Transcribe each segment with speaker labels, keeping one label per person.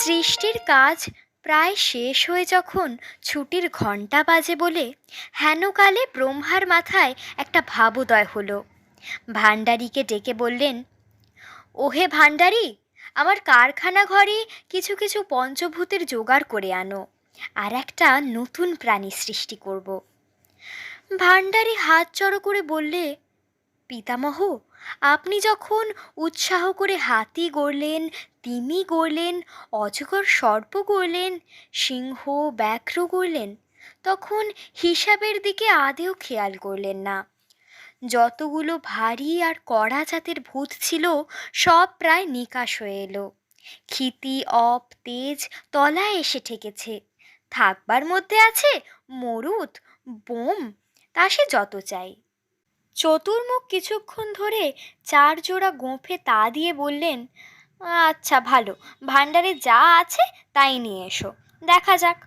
Speaker 1: সৃষ্টির কাজ প্রায় শেষ হয়ে যখন ছুটির ঘণ্টা বাজে বলে হেনকালে ব্রহ্মার মাথায় একটা ভাবোদয় হলো। ভাণ্ডারীকে ডেকে বললেন, ওহে ভাণ্ডারি, আমার কারখানা ঘরে কিছু কিছু পঞ্চভূতের জোগাড় করে আনো, আর একটা নতুন প্রাণী সৃষ্টি করব। ভাণ্ডারি হাত জড়ো করে বললে, পিতামহ আপনি যখন উৎসাহ করে হাতি গড়লেন, তিমি গড়লেন, অজগর সর্প গড়লেন, সিংহ, ব্যাঘ্র গড়লেন, তখন হিসাবের দিকে আদেও খেয়াল করলেন না। যতগুলো ভারী আর কড়া জাতের ভূত ছিল, সব প্রায় নিকাশ হয়ে এলো। ক্ষিতি, অপ, তেজ তলায় এসে ঠেকেছে। থাকবার মধ্যে আছে মরুত, বোম, তা সে যত চাই চতুর্মুখ কিছুক্ষণ ধরে চার জোড়া গোঁফে তা দিয়ে বললেন আচ্ছা ভালো। ভাণ্ডারে যা আছে তাই নিয়ে এসো। দেখা যাক।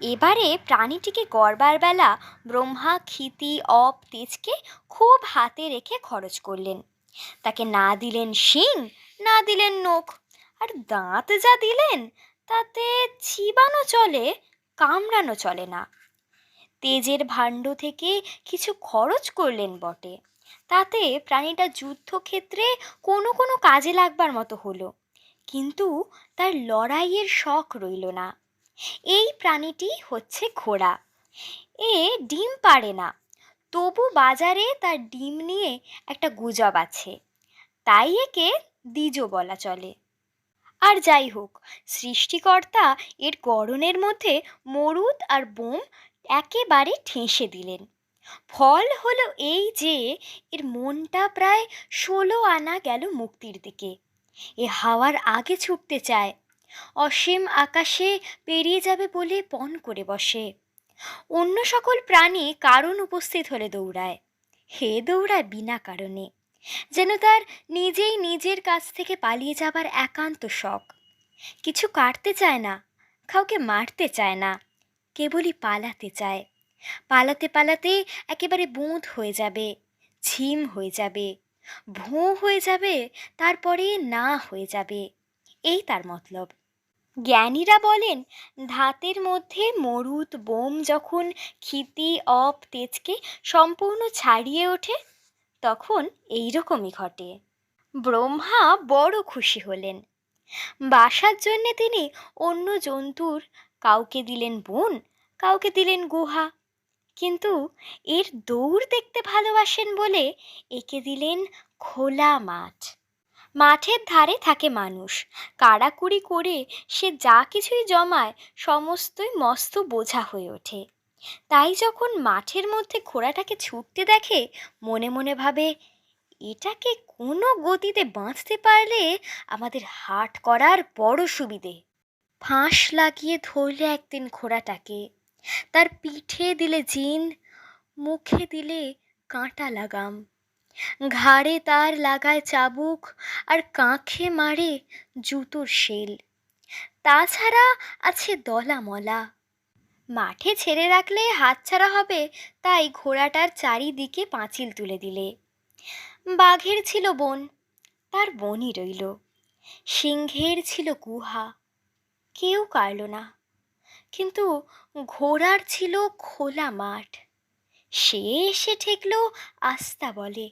Speaker 1: এবারে প্রাণীটিকে গড়বার বেলা ব্রহ্মা, ক্ষিতি, অপ, তেজকে খুব হাতে রেখে খরচ করলেন। তাকে না দিলেন শিং, না দিলেন নখ। আর দাঁত যা দিলেন, তাতে চিবানো চলে, কামড়ানো চলে না। তেজের ভাণ্ড থেকে কিছু খরচ করলেন বটে। তাতে প্রাণীটা যুদ্ধক্ষেত্রে কোনো কোনো কাজে লাগবার মতো হলো। কিন্তু তার লড়াইয়ের শখ রইল না। এই প্রাণীটি হচ্ছে ঘোড়া। এ ডিম পারে না। তবু বাজারে তার ডিম নিয়ে একটা গুজব আছে। তাই একে দ্বিজ বলা চলে। আর যাই হোক, সৃষ্টিকর্তা এর গড়নের মধ্যে মরুদ আর বোম একেবারে ঠেসে দিলেন। ফল হলো এই যে, এর মনটা প্রায় ষোলো আনা গেল মুক্তির দিকে। এ হাওয়ার আগে ছুটতে চায়। অসীম আকাশে পেরিয়ে যাবে বলে পণ করে বসে। অন্য সকল প্রাণী কারণ উপস্থিত হলে দৌড়ায়। হে দৌড়ায় বিনা কারণে। যেন তার নিজেই নিজের কাছ থেকে পালিয়ে যাবার একান্ত শখ। কিছু কাটতে চায় না, কাউকে মারতে চায় না। কেবলই পালাতে চায়। পালাতে পালাতে একেবারে বোঁদ হয়ে যাবে, ঝিম হয়ে যাবে, ভোঁ হয়ে যাবে, তারপরে না হয়ে যাবে, এই তার মতলব। জ্ঞানীরা বলেন, ধাতের মধ্যে মরুত বোম যখন ক্ষিতি, অপ, তেজকে সম্পূর্ণ ছাড়িয়ে ওঠে, তখন এই রকমই ঘটে। ব্রহ্মা বড় খুশি হলেন। বাসার জন্যে তিনি অন্য জন্তুর কাউকে দিলেন বন, কাউকে দিলেন গুহা। কিন্তু এর দৌড় দেখতে ভালোবাসেন বলে একে দিলেন খোলা মাঠ। মাঠের ধারে থাকে মানুষ। কাড়াকুড়ি করে সে যা কিছুই জমায়, সমস্তই মস্ত বোঝা হয়ে ওঠে। তাই যখন মাঠের মধ্যে ঘোড়াটাকে ছুটতে দেখে, মনে মনে ভাবে, এটাকে কোনো গতিতে বাঁচতে পারলে আমাদের হাট করার বড় সুবিধে। ফাঁস লাগিয়ে ধরলে একদিন ঘোড়াটাকে। তার পিঠে দিলে জিন, মুখে দিলে কাঁটা লাগাম। ঘাড়ে তার লাগায় চাবুক আর কাঁখে মারে জুতোর শেল। তাছাড়া আছে দলা মলা। মাঠে ছেড়ে রাখলে হাতছাড়া হবে, তাই ঘোড়াটার চারিদিকে পাঁচিল তুলে দিলে। বাঘের ছিল বন, তার বনই রইল। সিংহের ছিল গুহা। কেউ কাড়ল না। কিন্তু ঘোড়ার ছিল খোলা মাঠ। সে এসে ঠেকল আস্তা বলে।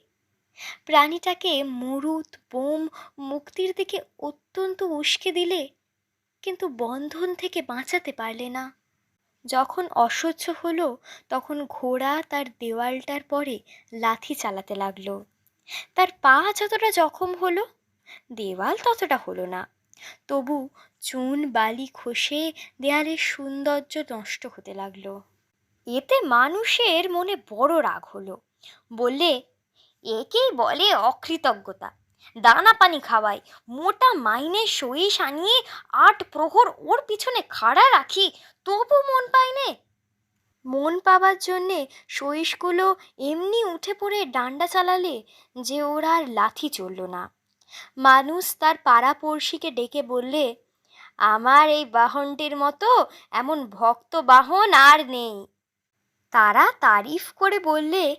Speaker 1: প্রাণীটাকে মরুত, বোম মুক্তির দিকে অত্যন্ত উস্কে দিলে, কিন্তু বন্ধন থেকে বাঁচাতে পারলে না। যখন অসহ্য হলো, তখন ঘোড়া তার দেওয়ালটার পরে লাথি চালাতে লাগল। তার পা যতটা জখম হলো, দেওয়াল ততটা হলো না। তবু চুন বালি খসে দেয়ালের সৌন্দর্য নষ্ট হতে লাগল। এতে মানুষের মনে বড় রাগ হলো। বললে, একেই বলে অকৃতজ্ঞতা। দানা পানি খাওয়াই মোটা মাইনে সইস আনিয়ে আট প্রহর ওর পিছনে খাড়া রাখি, তবু মন পায় নে। মন পাবার জন্যে সইসগুলো এমনি উঠে পড়ে ডান্ডা চালালে যে ওর আর লাথি চলল না। মানুষ তার পাড়াপড়শিকে ডেকে বললে আমার এই বাহনটির মতো এমন ভক্ত বাহন আর নেই। তারা তারিফ করে বললে,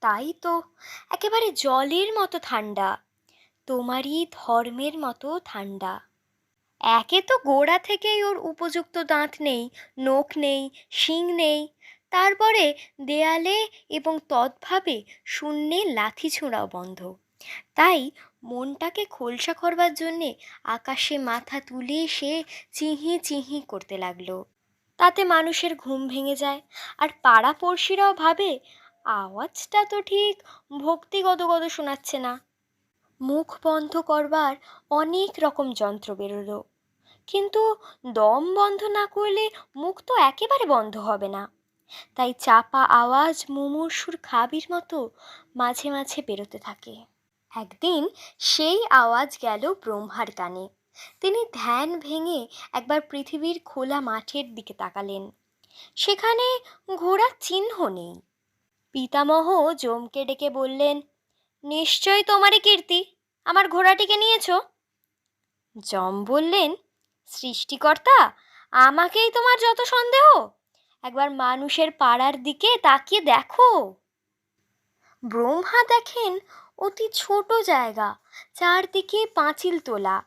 Speaker 1: তাই তো, একেবারে জলের মতো ঠান্ডা, তোমারই ধর্মের মতো ঠান্ডা। একে তো গোড়া থেকেই ওর উপযুক্ত দাঁত নেই, নখ নেই, শিং নেই, তারপরে দেয়ালে এবং তৎভাবে শূন্যে লাথি ছোঁড়াও বন্ধ। তাই মনটাকে খোলসা করবার জন্যে আকাশে মাথা তুলে সে চিহি চিহি করতে লাগল। তাতে মানুষের ঘুম ভেঙে যায় আর পাড়া পড়শিরাও ভাবে, আওয়াজটা তো ঠিক ভক্তিগত গত শোনাচ্ছে না। মুখ বন্ধ করবার অনেক রকম যন্ত্র বেরোলো। কিন্তু দম বন্ধ না করলে মুখ তো একেবারে বন্ধ হবে না। তাই চাপা আওয়াজ মুমূর্ষুর খাবির মতো মাঝে মাঝে বেরোতে থাকে। একদিন সেই আওয়াজ গেল ব্রহ্মার কানে। তিনি ধ্যান ভেঙে একবার পৃথিবীর খোলা মাঠের দিকে তাকালেন। সেখানে ঘোড়ার চিহ্ন নেই। পিতামহ জমকে ডেকে বললেন নিশ্চয়ই তোমারই কীর্তি, আমার ঘোড়াটিকে নিয়েছ? জম বললেন, সৃষ্টিকর্তা, আমাকেই তোমার যত সন্দেহ, একবার মানুষের পাড়ার দিকে তাকিয়ে দেখো। ব্রহ্মা দেখেন অতি ছোট জায়গা, চারদিকে পাঁচিল তোলা।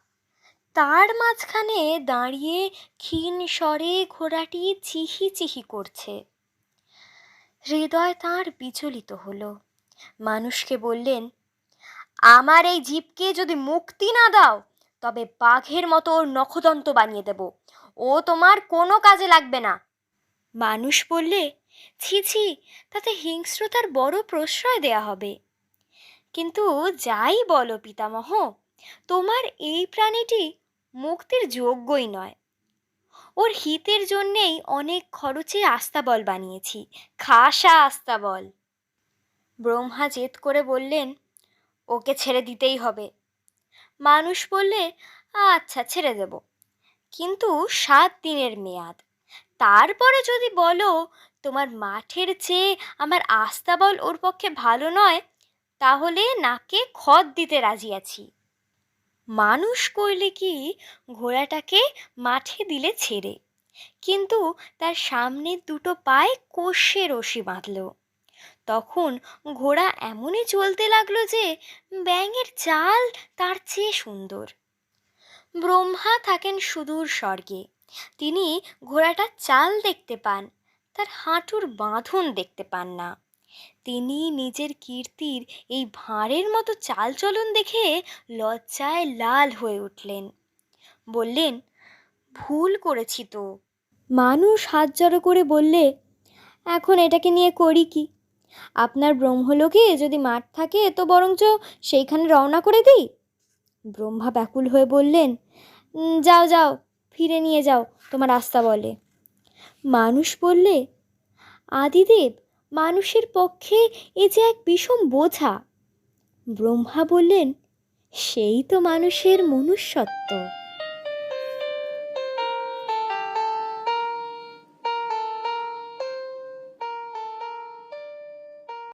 Speaker 1: তার মাঝখানে দাঁড়িয়ে ক্ষীণ স্বরে ঘোড়াটি চিহি চিহি করছে। হৃদয় তাঁর বিচলিত হলো। মানুষকে বললেন, আমার এই জীবকে যদি মুক্তি না দাও, তবে বাঘের মতো ওর নখদন্ত বানিয়ে দেব। ও তোমার কোনো কাজে লাগবে না। মানুষ বললে, ছি ছি, তাতে হিংস্রতার বড় প্রশ্রয় দেয়া হবে। কিন্তু যাই বলো পিতামহ, তোমার এই প্রাণীটি মুক্তির যোগ্যই নয়। ওর হিতের জন্যেই অনেক খরচে আস্তাবল বানিয়েছি, খাসা আস্তাবল ব্রহ্মা জেদ করে বললেন, ওকে ছেড়ে দিতেই হবে। মানুষ বললে আচ্ছা ছেড়ে দেব। কিন্তু সাত দিনের মেয়াদ। তারপরে যদি বলো, তোমার মাঠের চেয়ে আমার আস্তাবল ওর পক্ষে ভালো নয় তাহলে নাকে খদ দিতে রাজি আছি। মানুষ করলে কি ঘোড়াটাকে মাঠে দিলে ছেড়ে? কিন্তু তার সামনে দুটো পায়ে কষে রশি বাঁধল। তখন ঘোড়া এমনই চলতে লাগল যে ব্যাঙের চাল তার চেয়ে সুন্দর। ব্রহ্মা থাকেন সুদূর স্বর্গে। তিনি ঘোড়াটার চাল দেখতে পান, তার হাঁটুর বাঁধন দেখতে পান না। তিনি নিজের কীর্তির এই ভাঁড়ের মতো চালচলন দেখে লজ্জায় লাল হয়ে উঠলেন। বললেন, ভুল করেছি তো। মানুষ হাত জড়ো করে বললে, এখন এটাকে নিয়ে করি কি? আপনার ব্রহ্মলোকে যদি মাঠ থাকে তো বরঞ্চ সেইখানে রওনা করে দিই? ব্রহ্মা ব্যাকুল হয়ে বললেন যাও যাও, ফিরে নিয়ে যাও, তোমার আস্থা বলে। মানুষ বললে, আদিদেব মানুষের পক্ষে এ যে এক বিষম বোঝা। ব্রহ্মা বললেন সেই তো মানুষের মনুষ্যত্ব।